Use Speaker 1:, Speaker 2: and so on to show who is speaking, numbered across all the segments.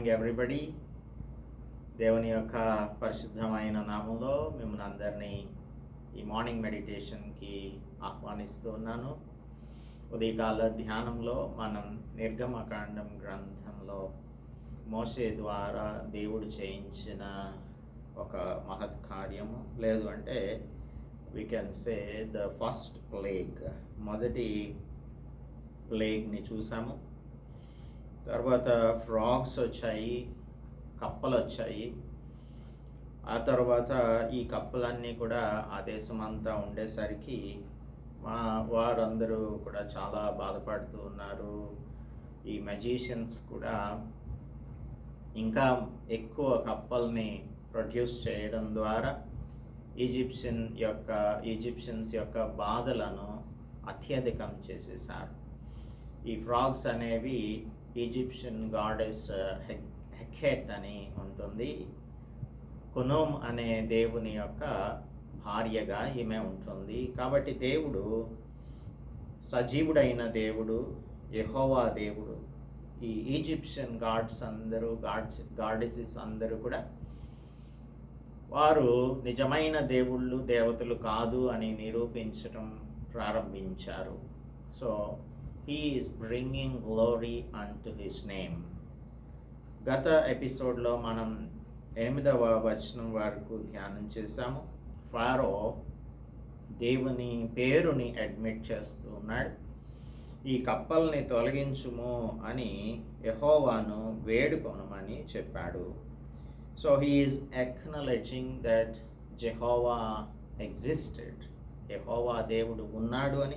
Speaker 1: Morning everybody దేవుని యొక్క పరిశుద్ధమైన నామంలో మిమ్మల్ని అందరినీ ఈ మార్నింగ్ మెడిటేషన్కి ఆహ్వానిస్తూ ఉన్నాను. ఉదయకాల ధ్యానంలో మనం నిర్గమకాండం గ్రంథంలో మోసే ద్వారా దేవుడు చేయించిన ఒక మహత్ కార్యము. లేదు అంటే we can say the first plague మొదటి ప్లేగ్ని చూసాము. తర్వాత ఫ్రాగ్స్ వచ్చాయి కప్పలు వచ్చాయి ఆ తర్వాత ఈ కప్పలన్నీ కూడా ఆ దేశం అంతా ఉండేసరికి మా వారందరూ కూడా చాలా బాధపడుతూ ఉన్నారు. ఈ మెజీషియన్స్ కూడా ఇంకా ఎక్కువ కప్పల్ని ప్రొడ్యూస్ చేయడం ద్వారా ఈజిప్షియన్ యొక్క ఈజిప్షియన్స్ యొక్క బాధలను అత్యధికం చేసేసారు. ఈ ఫ్రాగ్స్ అనేవి ఈజిప్షియన్ గాడెస్ హెక్హెట్ అని ఉంటుంది. కునోమ్ అనే దేవుని యొక్క భార్యగా ఈమె ఉంటుంది. కాబట్టి దేవుడు సజీవుడైన దేవుడు యహోవా దేవుడు ఈ ఈజిప్షియన్ గాడ్స్ అందరూ గాడ్స్ గాడెసెస్ అందరూ కూడా వారు నిజమైన దేవుళ్ళు దేవతలు కాదు అని నిరూపించడం ప్రారంభించారు. So he is bringing glory unto his name గత ఎపిసోడ్లో మనం ఎనిమిదవ వచనం వరకు ధ్యానం చేశాము. ఫారో దేవుని పేరుని అడ్మిట్ చేస్తూ ఉన్నాడు. ఈ కప్పల్ని తొలగించుము అని యహోవాను వేడుకొనమని చెప్పాడు. So he is acknowledging that Jehovah existed. యహోవా దేవుడు ఉన్నాడు అని.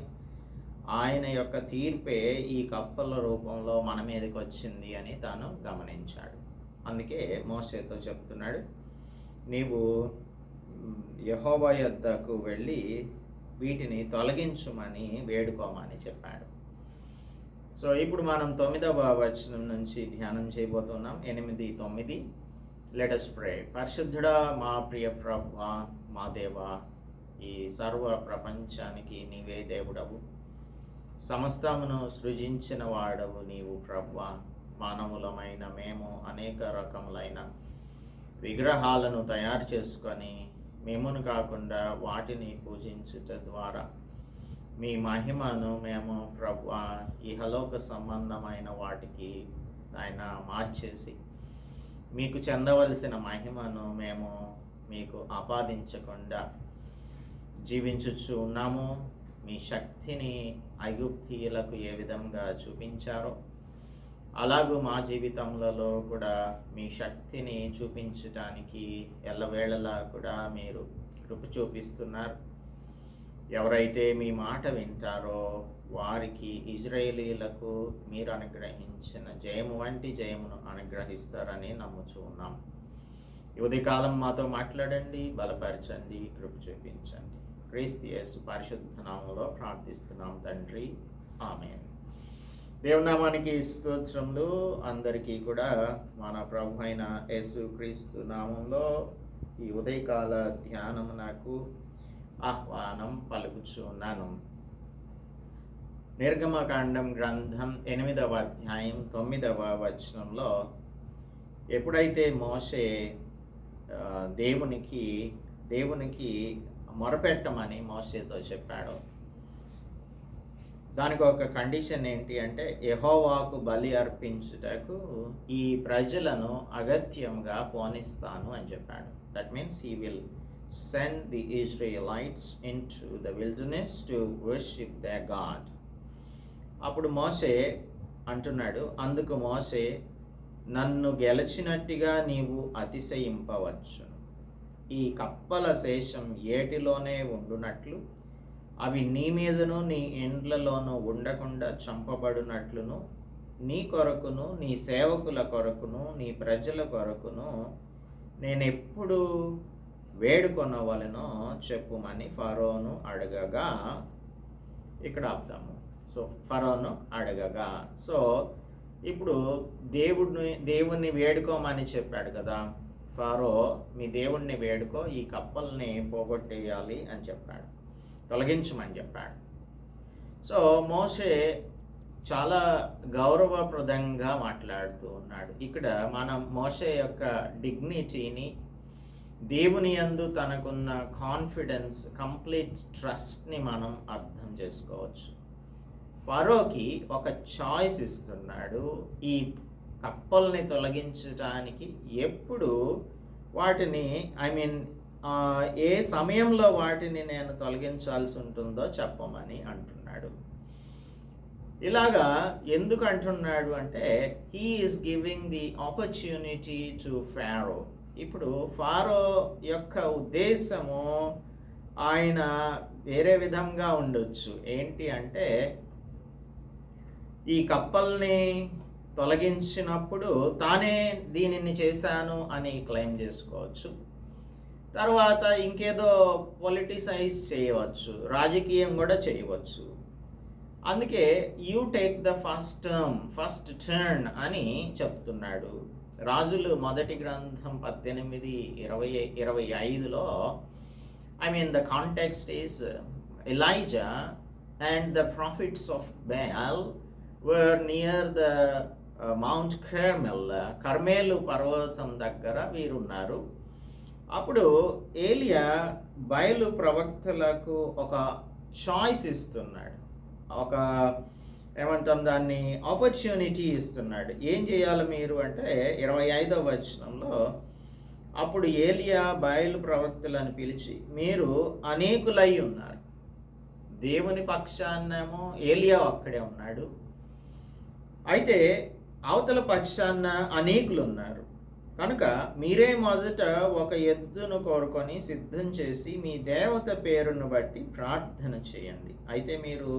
Speaker 1: ఆయన యొక్క తీర్పే ఈ కప్పల రూపంలో మన మీదకి వచ్చింది అని తాను గమనించాడు. అందుకే మోసేతో చెప్తున్నాడు నీవు యహోబా యొద్దకు వెళ్ళి వీటిని తొలగించుమని వేడుకోమని చెప్పాడు. సో ఇప్పుడు మనం తొమ్మిదవ వచనం నుంచి ధ్యానం చేయబోతున్నాం. ఎనిమిది తొమ్మిది. లెటస్ ప్రే పరిశుద్ధుడా మా ప్రియ ప్రభ మా దేవ ఈ సర్వ ప్రపంచానికి నీవే దేవుడవు. సమస్తమును సృజించిన వాడవు నీవు ప్రభ్వ మానవులమైన మేము అనేక రకములైన విగ్రహాలను తయారు చేసుకొని మేమును కాకుండా వాటిని పూజించుట ద్వారా మీ మహిమను మేము ప్రభు ఇహలోక సంబంధమైన వాటికి ఆయన మార్చేసి మీకు చెందవలసిన మహిమను మేము మీకు ఆపాదించకుండా జీవించుచు ఉన్నాము. మీ శక్తిని ఐగుప్తియులకు ఏ విధంగా చూపించారో అలాగూ మా జీవితంలో కూడా మీ శక్తిని చూపించటానికి ఎల్లవేళలా కూడా మీరు కృప చూపిస్తున్నారు. ఎవరైతే మీ మాట వింటారో వారికి ఇజ్రాయేలీలకు మీరు అనుగ్రహించిన జయము వంటి జయమును అనుగ్రహిస్తారని నమ్ముచూ ఉన్నాం. ఉదయకాలం మాతో మాట్లాడండి బలపరచండి కృప చూపించండి. క్రీస్తు యేసు పరిశుద్ధ నామంలో ప్రార్థిస్తున్నాం తండ్రి. ఆమె దేవునామానికి స్తోత్రములు. అందరికీ కూడా మన ప్రభు అయిన యేసు క్రీస్తు నామంలో ఈ ఉదయకాల ధ్యానం నాకు ఆహ్వానం పలుకుచున్నాను నిర్గమకాండం గ్రంథం ఎనిమిదవ అధ్యాయం తొమ్మిదవ వచనంలో ఎప్పుడైతే మోసే దేవునికి దేవునికి మొరపెట్టమని మోసేతో చెప్పాడు. దానికి ఒక కండిషన్ ఏంటి అంటే యహోవాకు బలి అర్పించుటకు ఈ ప్రజలను అగత్యంగా పోనిస్తాను అని చెప్పాడు. That means he will send the Israelites into the wilderness to worship the god అప్పుడు మోసే అంటున్నాడు అందుకు మోసే నన్ను గెలిచినట్టుగా నీవు అతిశయింపవచ్చు ఈ కప్పల శేషం ఏటిలోనే ఉండునట్లు అవి నీ మీదను నీ ఇండ్లలోనూ ఉండకుండా చంపబడినట్లును. నీ కొరకును నీ సేవకుల కొరకును నీ ప్రజల కొరకును నేను ఎప్పుడు వేడుకొనవలనో చెప్పుమని ఫరోను అడగగా. ఇక్కడ ఆపుదాము. సో ఫరోను అడగగా. సో ఇప్పుడు దేవుడిని దేవుణ్ణి వేడుకోమని చెప్పాడు కదా. ఫారో మీ దేవుణ్ణి వేడుకో ఈ కప్పల్ని పోగొట్టేయాలి అని చెప్పాడు. తొలగించమని చెప్పాడు. సో మోషే చాలా గౌరవప్రదంగా మాట్లాడుతూ ఉన్నాడు. ఇక్కడ మనం మోషే యొక్క డిగ్నిటీని దేవుని యందు తనకున్న కాన్ఫిడెన్స్ కంప్లీట్ ట్రస్ట్ని మనం అర్థం చేసుకోవచ్చు. ఫరోకి ఒక చాయిస్ ఇస్తున్నాడు. ఈ కప్పల్ని తొలగించడానికి ఎప్పుడు వాటిని ఐ మీన్ ఏ సమయంలో వాటిని నేను తొలగించాల్సి ఉంటుందో చెప్పమని అంటున్నాడు. ఇలాగా ఎందుకు అంటున్నాడు అంటే he is giving the opportunity to Pharaoh ఇప్పుడు ఫారో యొక్క ఉద్దేశము ఆయన వేరే విధంగా ఉండొచ్చు. ఏంటి అంటే ఈ కప్పల్ని తొలగించినప్పుడు తానే దీనిని చేశాను అని క్లెయిమ్ చేసుకోవచ్చు. తర్వాత ఇంకేదో పొలిటిసైజ్ చేయవచ్చు రాజకీయం కూడా చేయవచ్చు. అందుకే you take the first term first turn అని చెప్తున్నాడు. రాజులు మొదటి గ్రంథం పద్దెనిమిది ఇరవై ఇరవై ఐదులో I mean the context is Elijah and the prophets of Baal were near the mount Carmel Carmel పర్వతం దగ్గర వీరున్నారు. అప్పుడు ఏలియా బయలు ప్రవక్తలకు ఒక చాయిస్ ఇస్తున్నాడు. ఒక ఏమంటాం దాన్ని ఆపర్చునిటీ ఇస్తున్నాడు. ఏం చేయాలి మీరు అంటే ఇరవై ఐదవ వచనంలో అప్పుడు ఏలియా బయలు ప్రవక్తలను పిలిచి మీరు అనేకులై ఉన్నారు. దేవుని పక్షాన్నేమో ఏలియా అక్కడే ఉన్నాడు. అయితే అవతల పక్షాన అనేకులు ఉన్నారు కనుక మీరే మొదట ఒక ఎద్దును కోరుకొని సిద్ధం చేసి మీ దేవత పేరును బట్టి ప్రార్థన చేయండి. అయితే మీరు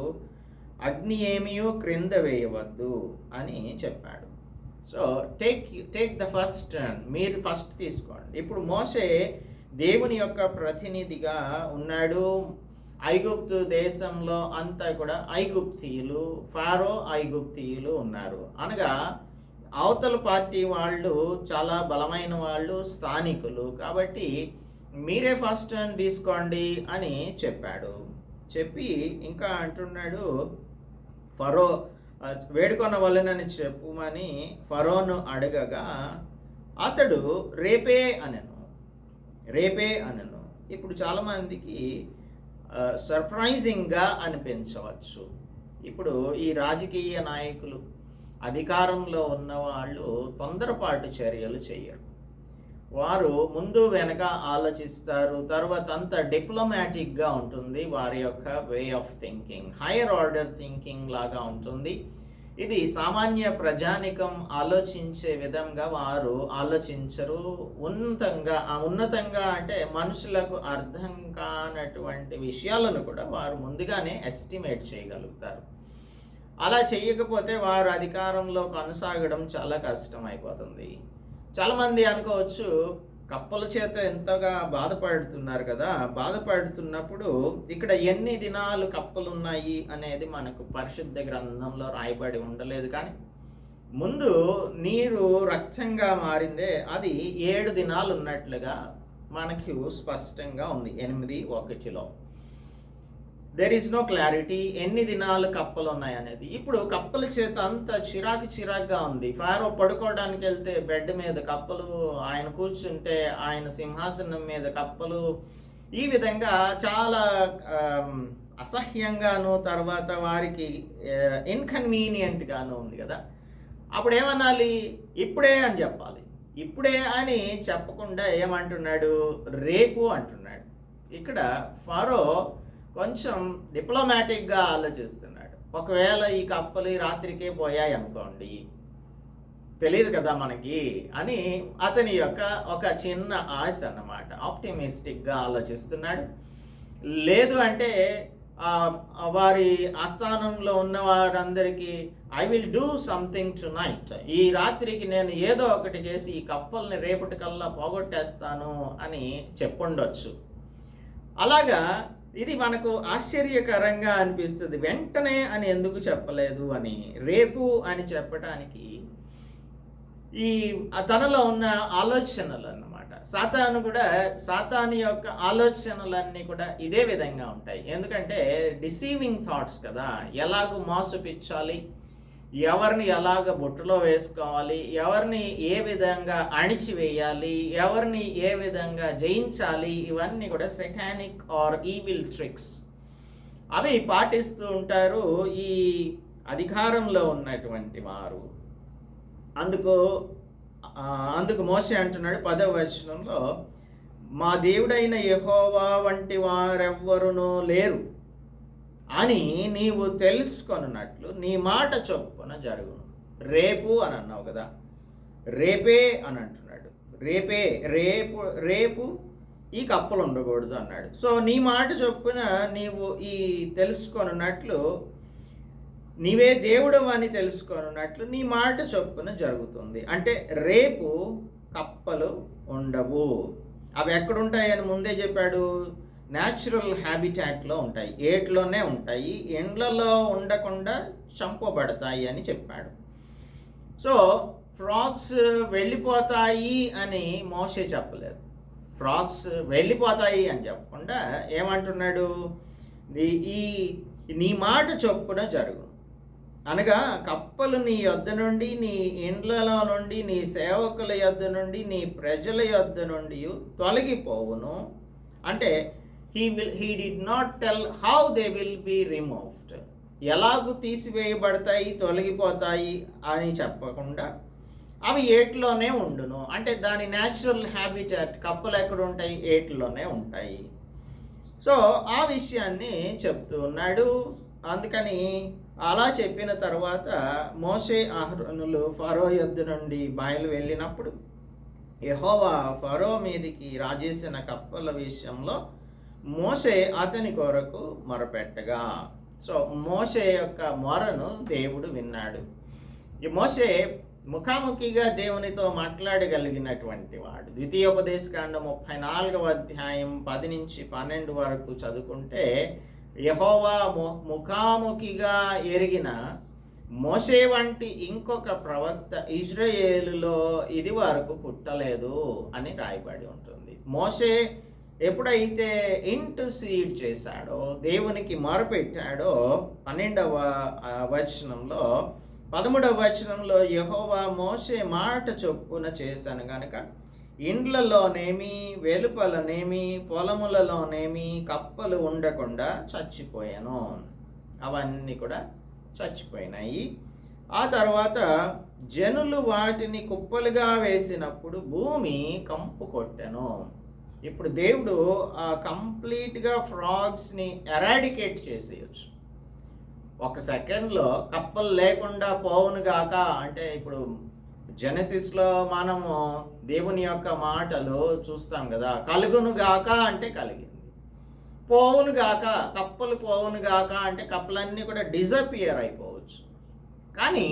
Speaker 1: అగ్ని ఏమియో క్రింద వేయవద్దు అని చెప్పాడు. So take take the first turn మీరు ఫస్ట్ తీసుకోండి. ఇప్పుడు మోసే దేవుని యొక్క ప్రతినిధిగా ఉన్నాడు. ఐగుప్తు దేశంలో అంతా కూడా ఐగుప్తీయులు ఫారో ఐగుప్తీయులు ఉన్నారు. అనగా అవతల పార్టీ వాళ్ళు చాలా బలమైన వాళ్ళు స్థానికులు. కాబట్టి మీరే ఫస్ట్ టర్న్ తీసుకోండి అని చెప్పాడు. చెప్పి ఇంకా అంటున్నాడు ఫరో వేడుకొన వలనని చెప్పుమని ఫరోను అడగగా అతడు రేపే అనను రేపే అనను. ఇప్పుడు చాలామందికి సర్ప్రైజింగ్గా అనిపించవచ్చు. ఇప్పుడు ఈ రాజకీయ నాయకులు అధికారంలో ఉన్న వాళ్ళు తొందరపాటు చర్యలు చేయరు వారు ముందు వెనక ఆలోచిస్తారు తర్వాత అంత డిప్లొమాటిక్గా ఉంటుంది వారి యొక్క way of thinking higher order thinking లాగా ఉంటుంది. ఇది సామాన్య ప్రజానికం ఆలోచించే విధంగా వారు ఆలోచించరు. ఉన్నతంగా ఆ ఉన్నతంగా అంటే మనుషులకు అర్థం కానటువంటి విషయాలను కూడా వారు ముందుగానే ఎస్టిమేట్ చేయగలుగుతారు. అలా చేయకపోతే వారు అధికారంలో కొనసాగడం చాలా కష్టం అయిపోతుంది చాలామంది అనుకోవచ్చు కప్పల చేత ఎంతగా బాధపడుతున్నారు కదా బాధపడుతున్నప్పుడు ఇక్కడ ఎన్ని దినాలు కప్పలు ఉన్నాయి అనేది మనకు పరిశుద్ధ గ్రంథంలో రాయబడి ఉండలేదు. కానీ ముందు నీరు రక్తంగా మారిందే అది ఏడు దినాలు ఉన్నట్లుగా మనకు స్పష్టంగా ఉంది. ఎనిమిది ఒకటిలో. దెర్ ఈస్ నో క్లారిటీ ఎన్ని దినాలు కప్పలు ఉన్నాయి అనేది. ఇప్పుడు కప్పల చేత అంత చిరాకు చిరాకుగా ఉంది. ఫారో పడుకోవడానికి వెళ్తే బెడ్ మీద కప్పలు ఆయన కూర్చుంటే ఆయన సింహాసనం మీద కప్పలు. ఈ విధంగా చాలా అసహ్యంగాను తర్వాత వారికి ఇన్కన్వీనియంట్గాను ఉంది కదా. అప్పుడు ఏమనాలి? ఇప్పుడే అని చెప్పాలి. ఇప్పుడే అని చెప్పకుండా ఏమంటున్నాడు? రేపు అంటున్నాడు. ఇక్కడ ఫారో కొంచెం డిప్లొమాటిక్గా ఆలోచిస్తున్నాడు. ఒకవేళ ఈ కప్పలు ఈ రాత్రికే పోయాయి అనుకోండి తెలియదు కదా మనకి అని అతని యొక్క ఒక చిన్న ఆశ అన్నమాట. ఆప్టిమిస్టిక్గా ఆలోచిస్తున్నాడు. లేదు అంటే వారి ఆస్థానంలో ఉన్న వారందరికీ I will do something tonight ఈ రాత్రికి నేను ఏదో ఒకటి చేసి ఈ కప్పల్ని రేపటికల్లా పోగొట్టేస్తాను అని చెప్పుండొచ్చు. అలాగా ఇది మనకు ఆశ్చర్యకరంగా అనిపిస్తుంది. వెంటనే అని ఎందుకు చెప్పలేదు అని రేపు అని చెప్పటానికి ఈ తనలో ఉన్న ఆలోచనలు అన్నమాట. సాతాను కూడా సాతాను యొక్క ఆలోచనలన్నీ కూడా ఇదే విధంగా ఉంటాయి. ఎందుకంటే డిసీవింగ్ థాట్స్ కదా. ఎలాగూ మోసపించాలి ఎవరిని ఎలాగ బొట్టులో వేసుకోవాలి ఎవరిని ఏ విధంగా అణిచివేయాలి ఎవరిని ఏ విధంగా జయించాలి ఇవన్నీ కూడా సెటానిక్ ఆర్ ఈవిల్ ట్రిక్స్ అవి పాటిస్తూ ఉంటారు ఈ అధికారంలో ఉన్నటువంటి వారు. అందుకు అందుకు మోసే అంటున్నాడు పదవ వచనంలో మా దేవుడైన యహోవా వంటి వారెవ్వరునో లేరు. అని నీవు తెలుసుకొనున్నట్లు నీ మాట చొప్పున జరుగును. రేపు అని అన్నావు కదా. రేపే అని అంటున్నాడు. రేపే రేపు రేపు ఈ కప్పలు ఉండకూడదు అన్నాడు. సో నీ మాట చొప్పున నీవు ఈ తెలుసుకొనున్నట్లు నీవే దేవుడు అని తెలుసుకొనున్నట్లు నీ మాట చొప్పున జరుగుతుంది. అంటే రేపు కప్పలు ఉండవు. అవి ఎక్కడుంటాయని ముందే చెప్పాడు న్యాచురల్ హ్యాబిటాట్లో ఉంటాయి. ఏట్లోనే ఉంటాయి. ఎండ్లలో ఉండకుండా చంపబడతాయి అని చెప్పాడు. సో ఫ్రాగ్స్ వెళ్ళిపోతాయి అని మోసే చెప్పలేదు. ఫ్రాగ్స్ వెళ్ళిపోతాయి అని చెప్పకుండా ఏమంటున్నాడు? ఈ- నీ మాట చొప్పున జరుగు. అనగా కప్పలు నీ యొద్ద నుండి నీ ఇండ్లలో నుండి నీ సేవకుల యొద్ద నుండి నీ ప్రజల యొద్ద నుండి తొలగిపోవును. అంటే he will he did not tell how they will be removed ఎలాగూ తీసివేయబడతాయి తొలగిపోతాయి అని చెప్పకుండా అవి ఏట్లోనే ఉండును. అంటే దాని న్యాచురల్ హ్యాబిటాట్ కప్పలు ఎక్కడ ఉంటాయి? ఏట్లోనే ఉంటాయి. సో ఆ విషయాన్ని చెప్తూ ఉన్నాడు. అందుకని అలా చెప్పిన తర్వాత మోసే ఆహ్రోనులు ఫరో యొద్ద నుండి బయలు వెళ్ళినప్పుడు యహోవా ఫరో మీదికి రాజేసిన కప్పల విషయంలో మోసే అతని కొరకు మొరపెట్టగా. సో మోసే యొక్క మొరను దేవుడు విన్నాడు. ఈ మోసే ముఖాముఖిగా దేవునితో మాట్లాడగలిగినటువంటి వాడు. ద్వితీయోపదేశకాండ ముప్పై నాలుగవ అధ్యాయం పది నుంచి పన్నెండు వరకు చదువుకుంటే యహోవా ము- ముఖాముఖిగా ఎరిగిన మోసే వంటి ఇంకొక ప్రవక్త ఇజ్రాయేలులో ఇది వరకు పుట్టలేదు అని రాయబడి ఉంటుంది. మోసే ఎప్పుడైతే ఇంటర్సీడ్ చేశాడో దేవునికి మొరపెట్టాడో పన్నెండవ వచనంలో పదమూడవ వచనంలో యహోవా మోసే మాట చొప్పున చేశాను గనక ఇండ్లలోనేమి వెలుపలనేమి పొలములలోనేమి కప్పలు ఉండకుండా చచ్చిపోయాను. అవన్నీ కూడా చచ్చిపోయినాయి. ఆ తర్వాత జనులు వాటిని కుప్పలుగా వేసినప్పుడు భూమి కంపు కొట్టెను. ఇప్పుడు దేవుడు కంప్లీట్గా ఫ్రాగ్స్ని ఎరాడికేట్ చేసేయచ్చు. ఒక సెకండ్లో కప్పలు లేకుండా పోవును గాక అంటే ఇప్పుడు జెనసిస్లో మనము దేవుని యొక్క మాటలు చూస్తాం కదా కలుగును గాక అంటే కలిగింది. పోవును గాక కప్పలు పోవును గాక అంటే కప్పలన్నీ కూడా డిజపియర్ అయిపోవచ్చు. కానీ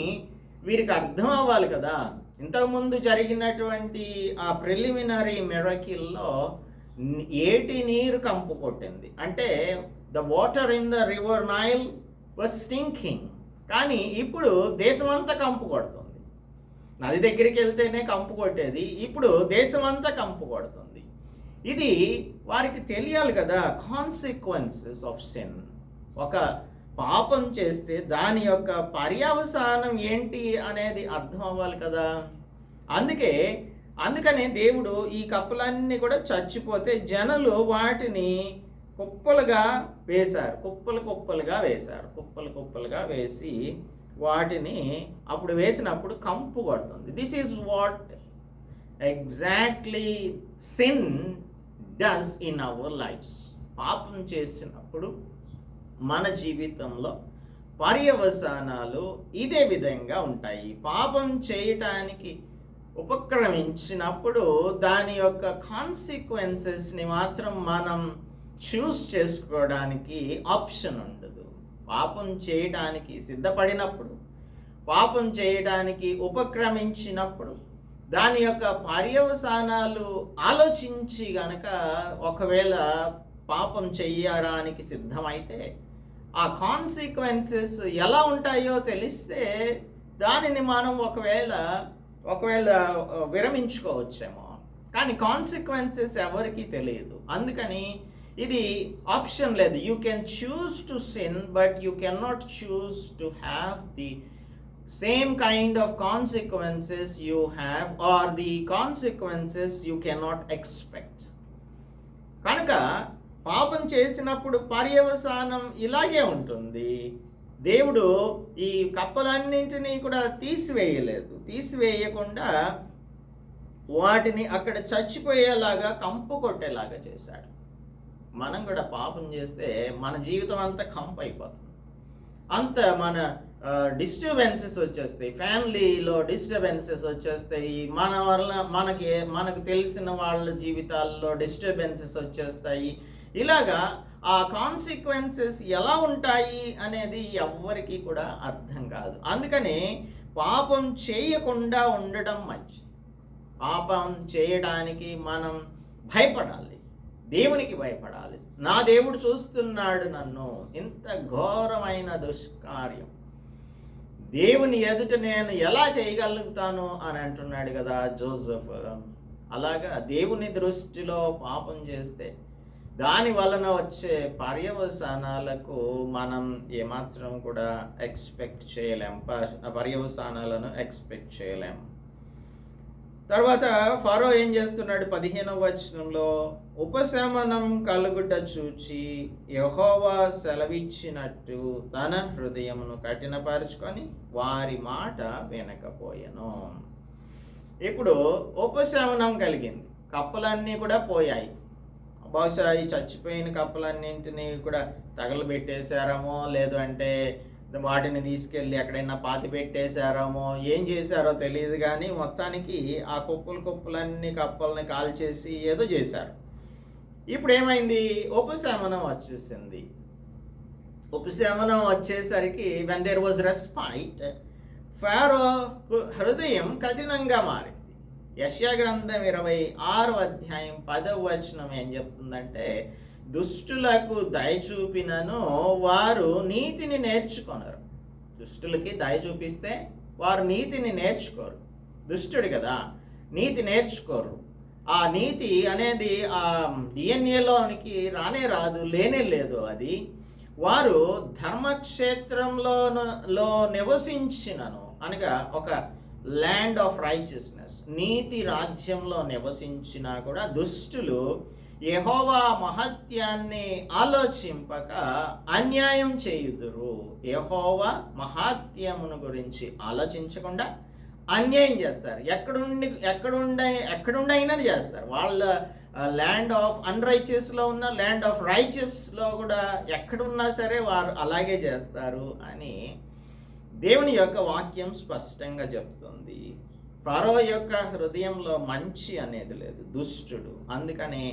Speaker 1: వీరికి అర్థం అవ్వాలి కదా ఇంతకుముందు జరిగినటువంటి ఆ ప్రిలిమినరీ మెరకిల్లో ఏటి నీరు కంపు కొట్టింది. అంటే the water in the river Nile was stinking. కానీ ఇప్పుడు దేశమంతా కంపు కొడుతుంది. నది దగ్గరికి వెళ్తేనే కంపు కొట్టేది. ఇప్పుడు దేశమంతా కంపు కొడుతుంది. ఇది వారికి తెలియాలి కదా కాన్సిక్వెన్సెస్ ఆఫ్ సిన్ ఒక పాపం చేస్తే దాని యొక్క పర్యవసానం ఏంటి అనేది అర్థం అవ్వాలి కదా. అందుకే అందుకనే దేవుడు ఈ కప్పలన్నీ కూడా చచ్చిపోతే జనులు వాటిని కుప్పలుగా వేశారు. కుప్పలు కుప్పలుగా వేశారు. కుప్పలు కుప్పలుగా వేసి వాటిని అప్పుడు వేసినప్పుడు కంపు కొడుతుంది. This is what exactly sin does in our lifes పాపం చేసినప్పుడు మన జీవితంలో పర్యవసానాలు ఇదే విధంగా ఉంటాయి. పాపం చేయటానికి ఉపక్రమించినప్పుడు దాని యొక్క కాన్సిక్వెన్సెస్ని మాత్రం మనం చూస్ చేసుకోవడానికి ఆప్షన్ ఉండదు. పాపం చేయడానికి సిద్ధపడినప్పుడు పాపం చేయడానికి ఉపక్రమించినప్పుడు దాని యొక్క పర్యవసానాలు ఆలోచించి గనక ఒకవేళ పాపం చేయడానికి సిద్ధమైతే ఆ కాన్సిక్వెన్సెస్ ఎలా ఉంటాయో తెలిస్తే దానిని మనం ఒకవేళ ఒకవేళ విరమించుకోవచ్చేమో. కానీ కాన్సిక్వెన్సెస్ ఎవరికీ తెలియదు. అందుకని ఇది ఆప్షన్ లేదు. You can choose to sin but you can not choose to have the same kind of consequences you have are the consequences you can not expect కనుక పాపం చేసినప్పుడు పర్యవసానం ఇలాగే ఉంటుంది. దేవుడు ఈ కప్పలన్నింటినీ కూడా తీసివేయలేదు. తీసివేయకుండా వాటిని అక్కడ చచ్చిపోయేలాగా కంపు కొట్టేలాగా చేశాడు. మనం కూడా పాపం చేస్తే మన జీవితం అంతా కంపు అయిపోతుంది. అంత మన డిస్టర్బెన్సెస్ వచ్చేస్తాయి. ఫ్యామిలీలో డిస్టర్బెన్సెస్ వచ్చేస్తాయి. మన వల్ల మనకి మనకు తెలిసిన వాళ్ళ జీవితాల్లో డిస్టర్బెన్సెస్ వచ్చేస్తాయి. ఇలాగా ఆ కాన్సిక్వెన్సెస్ ఎలా ఉంటాయి అనేది ఎవ్వరికీ కూడా అర్థం కాదు. అందుకని పాపం చేయకుండా ఉండడం మంచిది. పాపం చేయడానికి మనం భయపడాలి. దేవునికి భయపడాలి. నా దేవుడు చూస్తున్నాడు నన్ను. ఇంత ఘోరమైన దుష్కార్యం. దేవుని ఎదుట నేను ఎలా చేయగలుగుతాను అని అంటున్నాడు కదా జోసెఫ్. అలాగా దేవుని దృష్టిలో పాపం చేస్తే దాని వలన వచ్చే పర్యవసానాలకు మనం ఏమాత్రం కూడా ఎక్స్పెక్ట్ చేయలేం. పర్యవసానాలను ఎక్స్పెక్ట్ చేయలేం. తర్వాత ఫరో ఏం చేస్తున్నాడు? పదిహేనవ వచనంలో ఉపశమనం కలుగుట చూచి యహోవా సెలవిచ్చినట్టు తన హృదయమును కఠినపరుచుకొని వారి మాట వినకపోయాను. ఇప్పుడు ఉపశమనం కలిగింది. కప్పలన్నీ కూడా పోయాయి. బహుశా ఈ చచ్చిపోయిన కప్పలన్నింటినీ కూడా తగలబెట్టేశారేమో లేదు అంటే వాటిని తీసుకెళ్ళి ఎక్కడైనా పాతి పెట్టేశారేమో ఏం చేశారో తెలియదు కానీ మొత్తానికి ఆ కుప్పలు కుప్పలన్నీ కప్పల్ని కాల్చేసి ఏదో చేశారు. ఇప్పుడు ఏమైంది ఉపశమనం వచ్చేసింది. ఉపశమనం వచ్చేసరికి when there was respite Pharaoh హృదయం కఠినంగా మారింది. యశ్యా గ్రంథం ఇరవై ఆరు అధ్యాయం పదవ వచనం ఏం చెప్తుందంటే దుష్టులకు దయ చూపినను వారు నీతిని నేర్చుకొనరు. దుష్టులకి దయ చూపిస్తే వారు నీతిని నేర్చుకోరు. దుష్టుడు కదా నీతి నేర్చుకోరు. ఆ నీతి అనేది ఆ డిఎన్ఏలోనికి రానే రాదు లేనే లేదు అది. వారు ధర్మక్షేత్రంలో లో నివసించినను అనగా ఒక ల్యాండ్ ఆఫ్ రైచియస్నెస్ నీతి రాజ్యంలో నివసించినా కూడా దుష్టులు యహోవా మహత్యాన్ని ఆలోచింపక అన్యాయం చేయుదురు. యహోవా మహాత్యమును గురించి ఆలోచించకుండా అన్యాయం చేస్తారు. ఎక్కడుండి ఎక్కడుండ ఎక్కడుండైనా చేస్తారు. వాళ్ళ ల్యాండ్ ఆఫ్ అన్రైచియస్లో ఉన్న ల్యాండ్ ఆఫ్ రైచియస్లో కూడా ఎక్కడున్నా సరే వారు అలాగే చేస్తారు అని దేవుని యొక్క వాక్యం స్పష్టంగా చెప్తుంది. ఫరో యొక్క హృదయంలో మంచి అనేది లేదు దుష్టుడు. అందుకని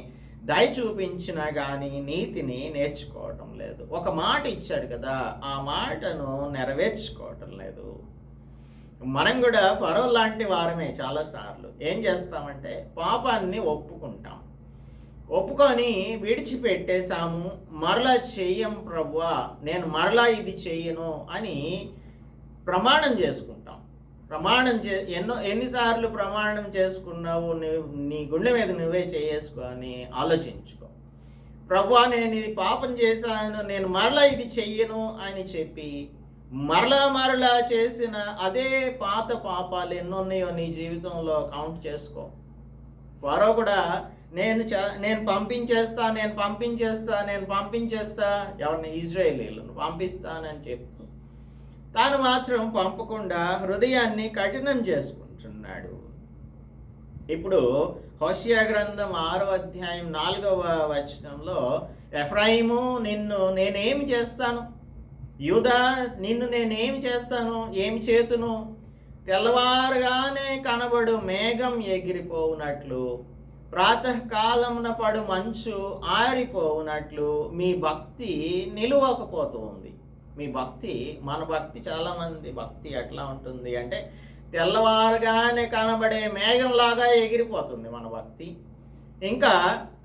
Speaker 1: దయ చూపించినా కానీ నీతిని నేర్చుకోవటం లేదు. ఒక మాట ఇచ్చాడు కదా ఆ మాటను నెరవేర్చుకోవటం లేదు. మనం కూడా ఫరో లాంటి వారమే చాలాసార్లు ఏం చేస్తామంటే పాపాన్ని ఒప్పుకుంటాం. ఒప్పుకొని విడిచిపెట్టేశాము. మరలా చెయ్యం ప్రవ్వా నేను మరలా ఇది చెయ్యను అని ప్రమాణం చేసుకుంటాం. ప్రమాణం చే ఎన్నో ఎన్నిసార్లు ప్రమాణం చేసుకున్నావు నీ గుండె మీద నువ్వే చేసుకొని ఆలోచించుకో. ప్రభు నేను ఇది పాపం చేశాను నేను మరలా ఇది చెయ్యను అని చెప్పి మరలా మరలా చేసిన అదే పాత పాపాలు ఎన్నున్నాయో నీ జీవితంలో కౌంట్ చేసుకో. ఫరో కూడా నేను చ నేను పంపించేస్తా నేను పంపించేస్తా నేను పంపించేస్తా ఎవరిని ఇజ్రాయేలీలను పంపిస్తానని చెప్పి తాను మాత్రం పంపకుండా హృదయాన్ని కఠినం చేసుకుంటున్నాడు. ఇప్పుడు హోషియా గ్రంథం ఆరో అధ్యాయం నాలుగవ వచనంలో ఎఫ్రాయిము నిన్ను నేనేమి చేస్తాను? యూదా నిన్ను నేనేమి చేస్తాను? ఏమి చేతును? తెల్లవారుగానే కనబడు మేఘం ఎగిరిపోవునట్లు ప్రాతకాలమున పడు మంచు ఆరిపోవునట్లు మీ భక్తి నిలువకపోతుంది మీ భక్తి మన భక్తి చాలామంది భక్తి ఎట్లా ఉంటుంది అంటే తెల్లవారుగానే కనబడే మేఘంలాగా ఎగిరిపోతుంది మన భక్తి. ఇంకా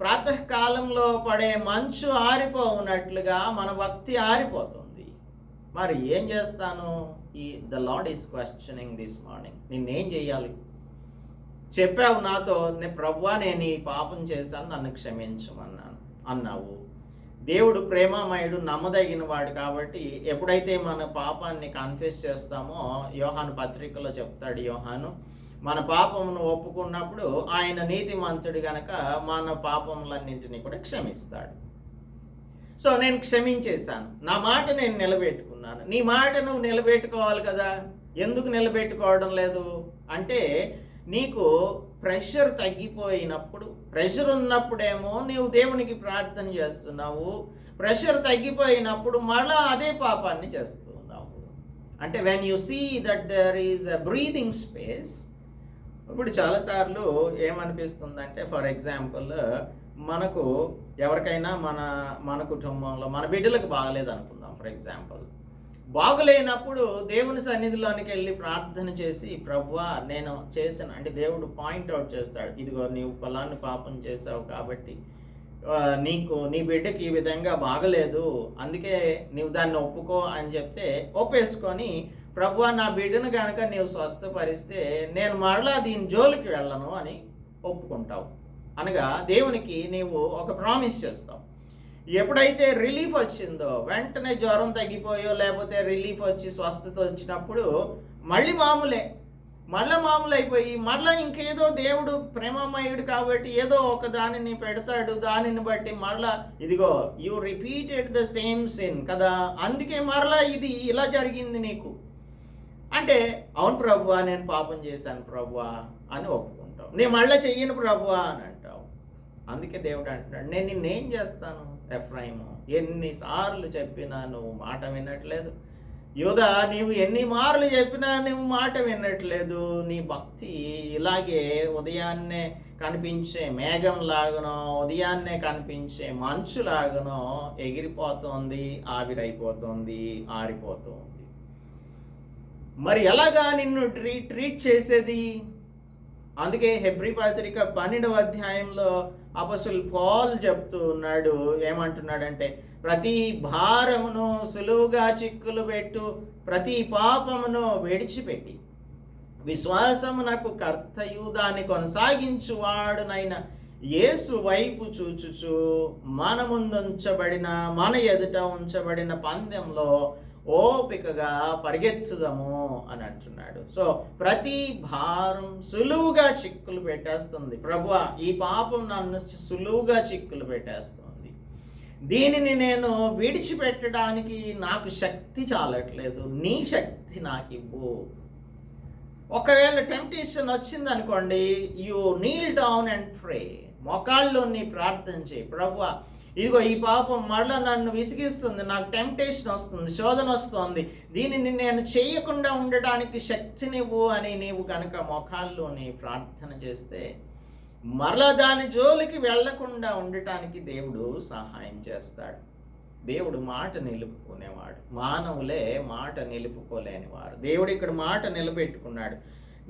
Speaker 1: ప్రాతకాలంలో పడే మంచు ఆరిపోవునట్లుగా మన భక్తి ఆరిపోతుంది. మరి ఏం చేస్తాను? ఈ the lord is questioning this morning. నిన్నేం చేయాలి చెప్పావు నాతో నే ప్రవ్వా నేను ఈ పాపం చేశాను నన్ను క్షమించమన్నాను. అన్నావు. దేవుడు ప్రేమమయుడు నమ్మదగిన వాడు కాబట్టి ఎప్పుడైతే మన పాపాన్ని కన్ఫెస్ చేస్తామో యోహాను పత్రికలో చెప్తాడు యోహాను మన పాపమును ఒప్పుకున్నప్పుడు ఆయన నీతిమంతుడు గనక మన పాపములన్నింటినీ కూడా క్షమిస్తాడు. సో నేను క్షమించేశాను. నా మాట నేను నిలబెట్టుకున్నాను. నీ మాట నువ్వు నిలబెట్టుకోవాలి కదా? ఎందుకు నిలబెట్టుకోవడం లేదు? అంటే నీకు ప్రెషర్ తగ్గిపోయినప్పుడు ప్రెషర్ ఉన్నప్పుడేమో నీవు దేవునికి ప్రార్థన చేస్తున్నావు ప్రెషర్ తగ్గిపోయినప్పుడు మళ్ళా అదే పాపాన్ని చేస్తున్నావు. అంటే when you see that there is a breathing space ఇప్పుడు చాలాసార్లు ఏమనిపిస్తుందంటే ఫర్ ఎగ్జాంపుల్ మనకు ఎవరికైనా మన మన కుటుంబంలో మన బిడ్డలకు బాగలేదు అనుకుందాం ఫర్ ఎగ్జాంపుల్ బాగులేనప్పుడు దేవుని సన్నిధిలోనికి వెళ్ళి ప్రార్థన చేసి ప్రభువా నేను చేశాను అంటే దేవుడు పాయింట్ అవుట్ చేస్తాడు. ఇదిగో నీవు పొలాన్ని పాపం చేసావు కాబట్టి నీకు నీ బిడ్డకి ఈ విధంగా బాగలేదు. అందుకే నీవు దాన్ని ఒప్పుకో అని చెప్తే ఒప్పేసుకొని ప్రభువా నా బిడ్డను కనుక నీవు స్వస్థపరిస్తే నేను మరలా దీని జోలికి వెళ్ళను అని ఒప్పుకుంటావు. అనగా దేవునికి నీవు ఒక ప్రామిస్ చేస్తావు. ఎప్పుడైతే రిలీఫ్ వచ్చిందో వెంటనే జ్వరం తగ్గిపోయో లేకపోతే రిలీఫ్ వచ్చి స్వస్థత వచ్చినప్పుడు మళ్ళీ మామూలే. మళ్ళీ మామూలు అయిపోయి మళ్ళీ ఇంకేదో దేవుడు ప్రేమమయుడు కాబట్టి ఏదో ఒక దానిని పెడతాడు దానిని బట్టి మరలా ఇదిగో you repeated the same sin కదా? అందుకే మరలా ఇది ఇలా జరిగింది నీకు. అంటే అవును ప్రభువా నేను పాపం చేశాను ప్రభువా అని ఒప్పుకుంటావు. నేను మళ్ళీ చెయ్యను ప్రభువా అని అంటావు. అందుకే దేవుడు అంటున్నాడు నేను నిన్నేం చేస్తాను? ఎఫ్రాయిము ఎన్నిసార్లు చెప్పినా నువ్వు మాట వినట్లేదు. యోధా నీవు ఎన్ని మార్లు చెప్పినా నువ్వు మాట వినట్లేదు. నీ భక్తి ఇలాగే ఉదయాన్నే కనిపించే మేఘం లాగనో ఉదయాన్నే కనిపించే మంచు లాగనో ఎగిరిపోతోంది ఆవిరైపోతుంది ఆరిపోతుంది. మరి ఎలాగా నిన్ను ట్రీట్ ట్రీట్ చేసేది? అందుకే హెబ్రి పత్రిక పన్నెండవ అధ్యాయంలో అపసుల్ పాల్ చెప్తూ ఉన్నాడు. ఏమంటున్నాడంటే ప్రతి భారమును సులువుగా చిక్కులు పెట్టు ప్రతి పాపమును విడిచిపెట్టి. విశ్వాసమునకు కర్తయు దాన్ని కొనసాగించువాడునైన యేసు వైపు చూచుచు మన ముందుంచబడిన మన ఎదుట ఉంచబడిన పందెంలో ఓపికగా పరిగెత్తుదము అని అంటున్నాడు. సో ప్రతి భారం సులువుగా చిక్కులు పెట్టేస్తుంది. ప్రభు ఈ పాపం నన్ను సులువుగా చిక్కులు పెట్టేస్తుంది. దీనిని నేను విడిచిపెట్టడానికి నాకు శక్తి చాలట్లేదు. నీ శక్తి నాకు ఇవ్వు. ఒకవేళ టెంప్టేషన్ వచ్చింది అనుకోండి you kneel down and pray మొకాళ్ళు నీ ప్రార్థన చేయి. ప్రభు ఇదిగో ఈ పాపం మరలా నన్ను విసిగిస్తుంది నాకు టెంప్టేషన్ వస్తుంది శోధన వస్తుంది. దీనిని నేను చేయకుండా ఉండటానికి శక్తినివ్వు అని నీవు కనుక మొఖాల్లోని ప్రార్థన చేస్తే మరలా దాని జోలికి వెళ్ళకుండా ఉండటానికి దేవుడు సహాయం చేస్తాడు. దేవుడు మాట నిలుపుకునేవాడు. మానవులే మాట నిలుపుకోలేని వారు దేవుడు ఇక్కడ మాట నిలబెట్టుకున్నాడు.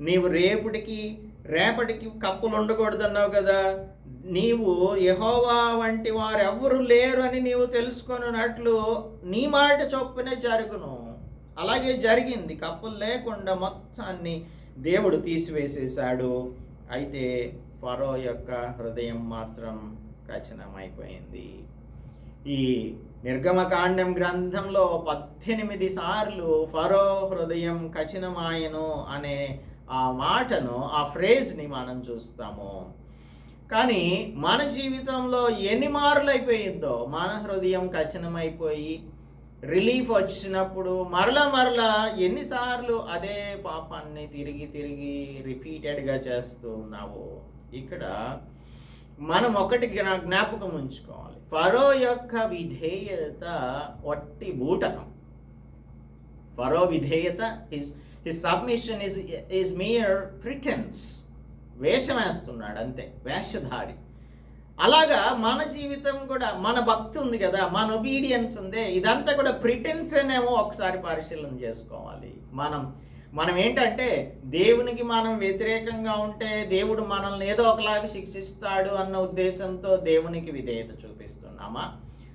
Speaker 1: నీవు రేపటికి రేపటికి కప్పులు ఉండకూడదన్నావు కదా? నీవు యహోవా వంటి వారెవ్వరు లేరు అని నీవు తెలుసుకొనున్నట్లు నీ మాట చొప్పునే జరుగును. అలాగే జరిగింది. కప్పులు లేకుండా మొత్తాన్ని దేవుడు తీసివేసేశాడు. అయితే ఫరో యొక్క హృదయం మాత్రం కఠినమైపోయింది. ఈ నిర్గమకాండం గ్రంథంలో పద్దెనిమిది సార్లు ఫరో హృదయం కఠినమాయను అనే ఆ మాటను ఆ ఫ్రేజ్ని మనం చూస్తాము. కానీ మన జీవితంలో ఎన్ని మార్లు అయిపోయిందో మన హృదయం కఠినమైపోయి రిలీఫ్ వచ్చినప్పుడు మరలా మరలా ఎన్నిసార్లు అదే పాపాన్ని తిరిగి తిరిగి రిపీటెడ్గా చేస్తూ ఉన్నావు ఇక్కడ మనం ఒకటి జ్ఞాపకం ఉంచుకోవాలి. ఫరో యొక్క విధేయత వట్టి బూటకం. ఫరో విధేయత his his submission is is mere pretence వేషం వేస్తున్నాడు అంతే వేషధారి. అలాగా మన జీవితం కూడా మన భక్తి ఉంది కదా మన ఒబీడియన్స్ ఉందే ఇదంతా కూడా ప్రిటెన్స్ అనేమో ఒకసారి పరిశీలన చేసుకోవాలి. మనం మనం ఏంటంటే దేవునికి మనం వ్యతిరేకంగా ఉంటే దేవుడు మనల్ని ఏదో ఒకలాగా శిక్షిస్తాడు అన్న ఉద్దేశంతో దేవునికి విధేయత చూపిస్తున్నామా?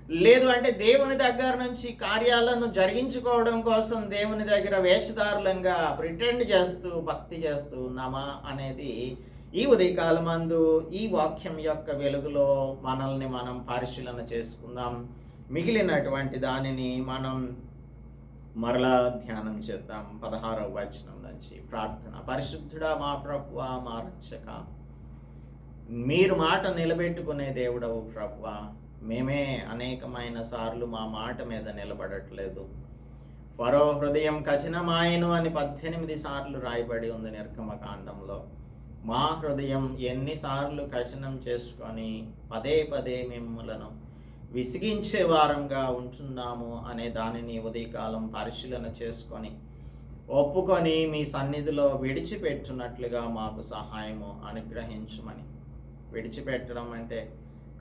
Speaker 1: లేదు అంటే దేవుని దగ్గర నుంచి కార్యాలను జరిగించుకోవడం కోసం దేవుని దగ్గర వేషధారులంగా ప్రిటెండ్ చేస్తూ భక్తి చేస్తూ ఉన్నామా అనేది ఈ ఉదయకాలమందు ఈ వాక్యం యొక్క వెలుగులో మనల్ని మనం పరిశీలన చేసుకుందాం. మిగిలినటువంటి దానిని మనం మరలా ధ్యానం చేద్దాం. పదహారవ వచనం నుంచి ప్రార్థన. పరిశుద్ధుడా మా ప్రభువ మా రక్షక. మీరు మాట నిలబెట్టుకునే దేవుడవు ప్రభువా. మేమే అనేకమైన సార్లు మా మాట మీద నిలబడట్లేదు. ఫరో హృదయం కఠినమాయను అని పద్దెనిమిది సార్లు రాయబడి ఉంది నిర్గమకాండంలో. మా హృదయం ఎన్నిసార్లు కఠినం చేసుకొని పదే పదే మిమ్మలను విసిగించే వారంగా ఉంటున్నాము అనే దానిని ఉదయకాలం పరిశీలన చేసుకొని ఒప్పుకొని మీ సన్నిధిలో విడిచిపెట్టున్నట్లుగా మాకు సహాయము అనుగ్రహించమని. విడిచిపెట్టడం అంటే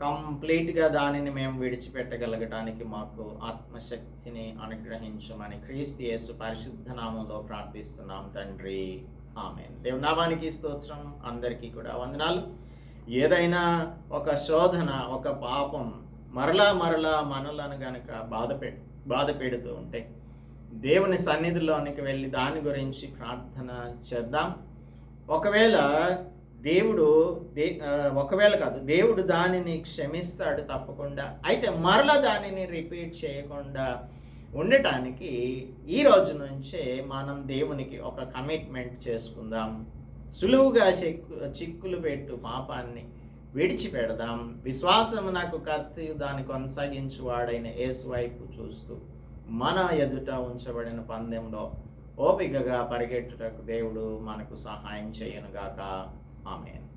Speaker 1: కంప్లీట్గా దానిని మేము విడిచిపెట్టగలగటానికి మాకు ఆత్మశక్తిని అనుగ్రహించమని క్రీస్తు యేసు పరిశుద్ధ నామంలో ప్రార్థిస్తున్నాం తండ్రి. ఆమె దేవునామానికి స్తోత్రం. అందరికీ కూడా వందనాలు. ఏదైనా ఒక శోధన ఒక పాపం మరలా మరలా మనలను గనక బాధ పె బాధ పెడుతూ ఉంటే దేవుని సన్నిధిలోనికి వెళ్ళి దాని గురించి ప్రార్థన చేద్దాం. ఒకవేళ దేవుడు దే ఒకవేళ కాదు దేవుడు దానిని క్షమిస్తాడు తప్పకుండా. అయితే మరలా దానిని రిపీట్ చేయకుండా ఉండటానికి ఈ రోజు నుంచే మనం దేవునికి ఒక కమిట్మెంట్ చేసుకుందాం. సులువుగా చిక్కు చిక్కులు పెట్టు పాపాన్ని విడిచిపెడదాం. విశ్వాసం నాకు కర్తయు దాన్ని కొనసాగించువాడైన యేసు వైపు చూస్తూ మన ఎదుట ఉంచబడిన పందెంలో ఓపికగా పరిగెట్టుటకు దేవుడు మనకు సహాయం చేయనుగాక. Amen.